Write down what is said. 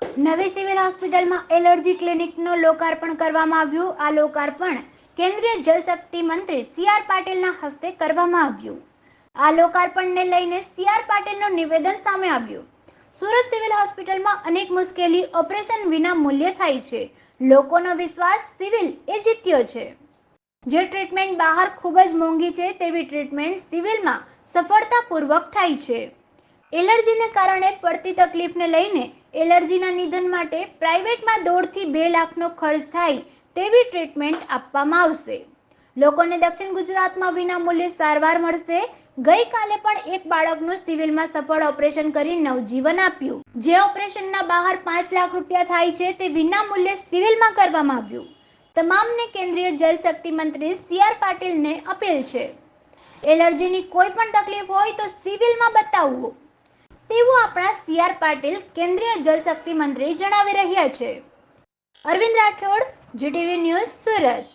નવી સિવિલ હોસ્પિટલમાં એલર્જી ક્લિનિકનું લોકાર્પણ કરવામાં આવ્યું. આ લોકાર્પણ કેન્દ્રીય જલશક્તિ મંત્રી સી આર પાટીલના હસ્તે કરવામાં આવ્યું. આ લોકાર્પણને લઈને સી આર પાટીલનું નિવેદન સામે આવ્યું. સુરત સિવિલ હોસ્પિટલમાં અનેક મુશ્કેલી, ઓપરેશન વિના મૂલ્ય થાય છે. લોકોનો વિશ્વાસ સિવિલ એ જીત્યો છે. જે ટ્રીટમેન્ટ બહાર ખૂબ જ મોંઘી છે, તેવી ટ્રીટમેન્ટ સિવિલમાં સફળતાપૂર્વક થાય છે. એલર્જીને કારણે પડતી તકલીફને લઈને એલર્જીના નિધન માટે પ્રાઇવેટમાં દોઢથી બે લાખનો ખર્ચ થાય તેવી ટ્રીટમેન્ટ આપવામાં આવશે. લોકોને દક્ષિણ ગુજરાતમાં વિનામૂલ્યે સારવાર મળશે. ગઈકાલે પણ એક બાળકનું સિવિલમાં સફળ ઓપરેશન કરી નવજીવન આપ્યું. જે ઓપરેશનના બહાર પાંચ લાખ રૂપિયા થાય છે તે વિનામૂલ્યે સિવિલમાં કરવામાં આવ્યું. તમામને કેન્દ્રીય જલશક્તિ મંત્રી સી આર પાટીલને અપીલ છે. એલર્જીની કોઈ પણ તકલીફ હોય તો સિવિલમાં બતાવવું. તેવું આપણા સી આર પાટીલ કેન્દ્રીય જલશક્તિ મંત્રી જણાવી રહ્યા છે. Arvind Rathod, GTV news Surat.